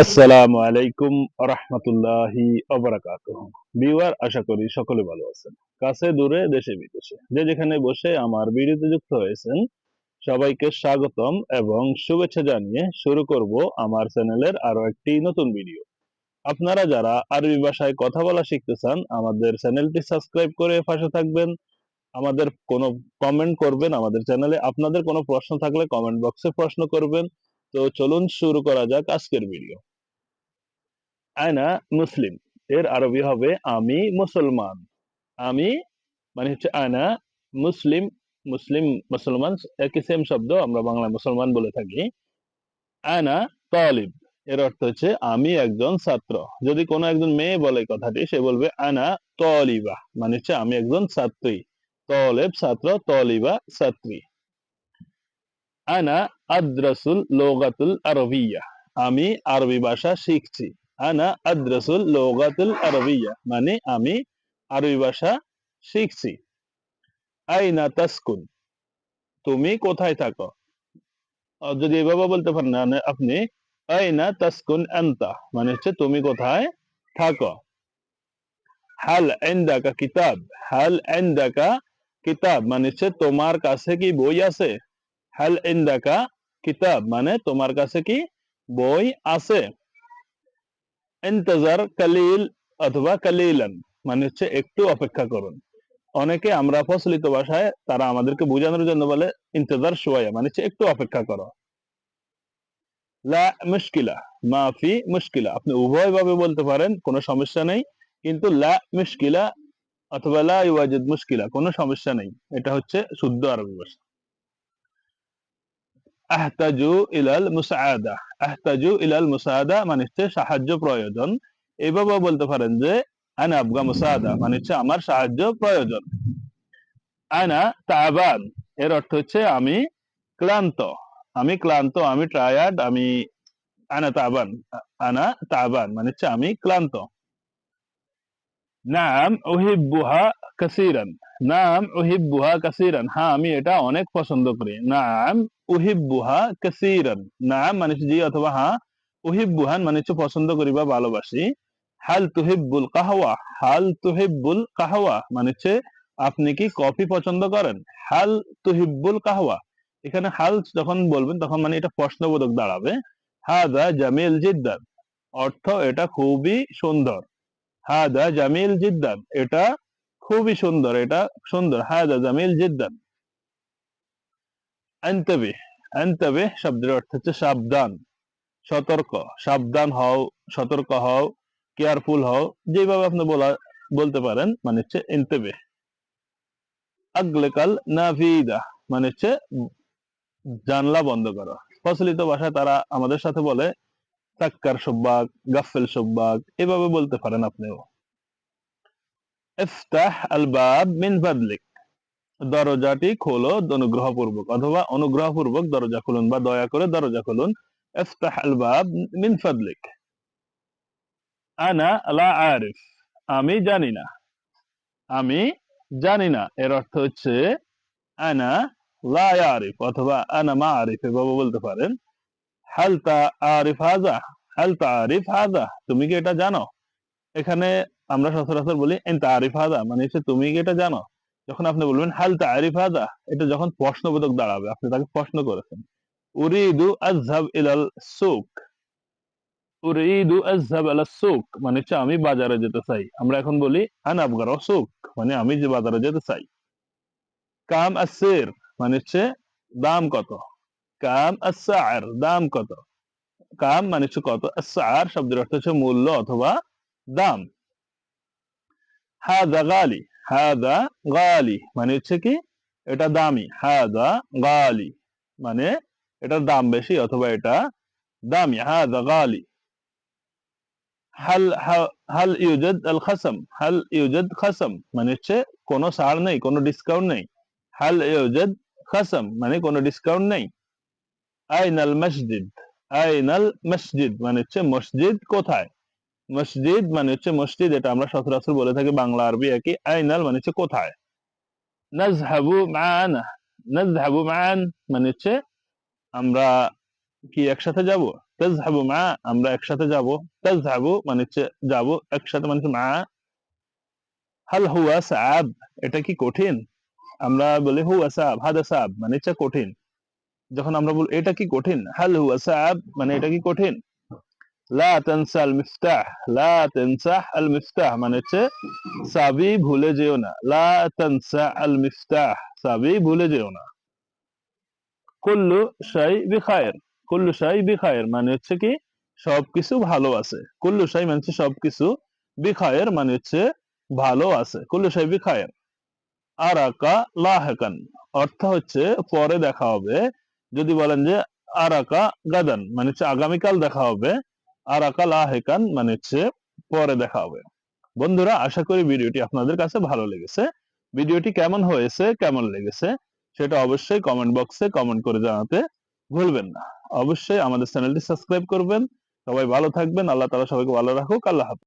আসসালামু আলাইকুম বিওয়ার আশা করি সকলে ভালো আছেন। কাছে দূরে, দেশে বিদেশে। যে যেখানে বসে আমার ভিডিওতে যুক্ত হয়েছেন, সবাইকে স্বাগতম এবং শুভেচ্ছা জানিয়ে শুরু করব আমার চ্যানেলের আরও একটি নতুন ভিডিও। আপনারা যারা আরবি ভাষায় কথা বলা শিখতে চান, আমাদের চ্যানেলটি সাবস্ক্রাইব করে পাশে থাকবেন। আমাদের কোনো কমেন্ট করবেন, আমাদের চ্যানেলে আপনাদের কোনো প্রশ্ন থাকলে কমেন্ট বক্সে প্রশ্ন করবেন। তো চলুন শুরু করা যাক আজকের ভিডিও আয়না মুসলিম, এর আরবি হবে, আমি মুসলমান। আমি মানে হচ্ছে আয়না মুসলিম মুসলিম মুসলমান, একই সেম শব্দ, আমরা বাংলা মুসলমান বলে থাকি। আয়না তালিব, এর অর্থ হচ্ছে, আমি একজন ছাত্র। যদি কোনো একজন মেয়ে বলে কথাটি, সে বলবে আনা তলিবা। মানে হচ্ছে, আমি একজন ছাত্রী। তলেব ছাত্র, তলিবা ছাত্রী। আনা আদ্রাসুল লোগাতুল আরবিয়া। আমি আরবি ভাষা শিখছি। আনা আদ্রাসুল লোগাতুল আরবিয়া মানে আমি আরবি ভাষা শিখছি। আইনা তাসকুন, তুমি কোথায় থাকো? যদি এভাবে বলতে পারেন না আপনি, আইনা তাসকুন আনতা মানে হচ্ছে তুমি কোথায় থাকো? হাল ইনদাকা কিতাব, হাল ইনদাকা কিতাব মানে হচ্ছে তোমার কাছে কি বই আছে? হাল ইনদাকা কিতাব মানে তোমার কাছে কি বই আছে? ইন্তজার কালিল অথবা কালিলান মানে হচ্ছে একটু অপেক্ষা করুন। অনেকে আমরা প্রচলিত ভাষায় তারা আমাদেরকে বোঝানোর জন্য বলে ইন্তজার সোয়া মানে হচ্ছে একটু অপেক্ষা করো। লা মুশকিলা মাফি মুশকিলা, আপনি উভয় ভাবে বলতে পারেন, কোনো সমস্যা নেই, কিন্তু লা মুশকিলা অথবা লা ইওয়াজিদ মুশকিলা, কোনো সমস্যা নেই। এটা হচ্ছে শুদ্ধ আরবি ভাষা। আহতাজু ইলাল মুসাআদা আহতাজু ইলাল মুসাআদা মানে হচ্ছে সাহায্য প্রয়োজন। এইভাবে বলতে পারেন যে আনা আবগা মুসাদা মানে হচ্ছে আমার সাহায্য প্রয়োজন। আনা তাবান এর অর্থ হচ্ছে আমি ক্লান্ত। আমি ক্লান্ত, আমি টায়ার্ড আমি আনা তাবান আনা তাবান মানে হচ্ছে আমি ক্লান্ত। নাম উহিব্বুহা কাসিরান। নাম উহিব্বুহা কাসিরান। হ্যাঁ আমি এটা অনেক পছন্দ করি। নাম উহিব্বুহা কাসিরান। নাম মানে জি অথবা হ্যাঁ উহিব্বুহান মানে হচ্ছে পছন্দ করি বা ভালোবাসি। হাল তুহিব্বুল কাহওয়া। হাল তুহিব্বুল কাহওয়া মানে হচ্ছে আপনি কি কফি পছন্দ করেন? হাল তুহিবুল কাহওয়া। এখানে হাল যখন বলবেন তখন মানে এটা প্রশ্নবোধক দাঁড়াবে। হাদা জামিল জিদ্দান। অর্থ এটা খুবই সুন্দর। হাদা জামিল জিদ্দান। এটা খুবই সুন্দর, এটা সুন্দর। হাদা জামিল জিদ্দান। আনতাবে আনতাবে শব্দের অর্থ হচ্ছে সাবধান, সতর্ক। সাবধান হও, সতর্ক হও, কেয়ারফুল হও, যেভাবে আপনি বলা, বলতে পারেন মানে হচ্ছে ইনতেবে আগলেকাল নাভিদা মানে হচ্ছে জানলা বন্ধ করো। প্রচলিত ভাষায় তারা আমাদের সাথে বলে তাক্কার সব্বাক গাফেল সব্বাক, এভাবে বলতে পারেন আপনিও। ইফতাহ আল বাব মিন ফাদলিক। দরজাটি খোলো অনুগ্রহপূর্বক অথবা অনুগ্রহপূর্বক দরজা খুলুন বা দয়া করে দরজা খুলুন। ইফতাহ আল বাব মিন ফাদলিক। আনা লা আরিফ। আমি জানি না। আমি জানি না। এর অর্থ হচ্ছে আনা লা আরিফ অথবা আনা মা আরিফ এভাবে বলতে পারেন। হাল তা আরিফ হাজা হাল তা আরিফ হাজা তুমি কি এটা জানো? এখানে আমরা সচরাচর বলি এন আরিফ হাজা মানে হচ্ছে, তুমি কি এটা জানো? যখন আপনি বলবেন হাল তা আরিফ হাজা এটা যখন প্রশ্নবোধক দাঁড়াবে, আপনি তাকে প্রশ্ন করেছেন। উরিদু আজহাব ইলাল সুক উরিদু আজহাব ইলা সুক মানে হচ্ছে, আমি বাজারে যেতে চাই। আমরা এখন বলি আন সুক মানে আমি যে বাজারে যেতে চাই। কাম আসির মানে হচ্ছে, দাম কত? কাম আসার দাম কত? কাম মানে হচ্ছে কত? আসার শব্দের অর্থ হচ্ছে মূল্য অথবা দাম। হাদা গালি হাদা গালি মানে হচ্ছে কি? এটা দামি। হাদা গালি মানে এটার দাম বেশি অথবা এটা দামি। হাদা গালি। হাল হাল ইউজাদ আল খাসাম। হাল ইউজাদ খাসাম মানে হচ্ছে কোনো ছাড় নেই, কোনো ডিসকাউন্ট নেই। হাল ইউজাদ খাসাম মানে কোনো ডিসকাউন্ট নেই। আইনাল মসজিদ আইনাল মসজিদ মানে হচ্ছে মসজিদ কোথায়? মসজিদ মানে হচ্ছে মসজিদ, এটা আমরা সচরাচর বলে থাকি বাংলা আরবি একই। আইনাল মানে হচ্ছে কোথায়? নাজহাবু মান নাজহাবু মান মানে হচ্ছে আমরা কি একসাথে যাব? তাজহাবু মা, আমরা একসাথে যাব। তাজহাবু মানে হচ্ছে যাব, একসাথে মানে মা। হাল হুয়া সাব এটা কি কঠিন? আমরা বলি হুয়া সাব হাদা সাব মানে হচ্ছে কঠিন। যখন আমরা বলি, এটা কি কঠিন? হাল হুয়া সাব মানে এটা কি কঠিন? লা তানসা আল মিফতাহ লা তানসা আল মিফতাহ মানে হচ্ছে, সাবি ভুলে যেও না লা তানসা আল মিফতাহ সাবি ভুলে যেও না কুল্লু শাই বিখায়ের কুল্লু শাই বিখায়ের মানে হচ্ছে কি, সবকিছু ভালো আছে। কুল্লু শাই মানে হচ্ছে, সবকিছু বিখায়ের মানে হচ্ছে, ভালো আছে। কুল্লু শাই বিখায়ের আরাকা লাহেকান অর্থ হচ্ছে, পরে দেখা হবে যদি বলেন যে আরাকা গাদান মানে হচ্ছে আগামীকাল দেখা হবে, আরাকা লাহেকান মানে হচ্ছে পরে দেখা হবে। বন্ধুরা, আশা করি ভিডিওটি আপনাদের কাছে ভালো লেগেছে। ভিডিওটি কেমন হয়েছে, কেমন লেগেছে, সেটা অবশ্যই কমেন্ট বক্সে কমেন্ট করে জানাতে ভুলবেন না। অবশ্যই আমাদের চ্যানেলটি সাবস্ক্রাইব করবেন। সবাই ভালো থাকবেন। আল্লাহ তাআলা সবাইকে ভালো রাখুক। আল্লাহ হাফেজ।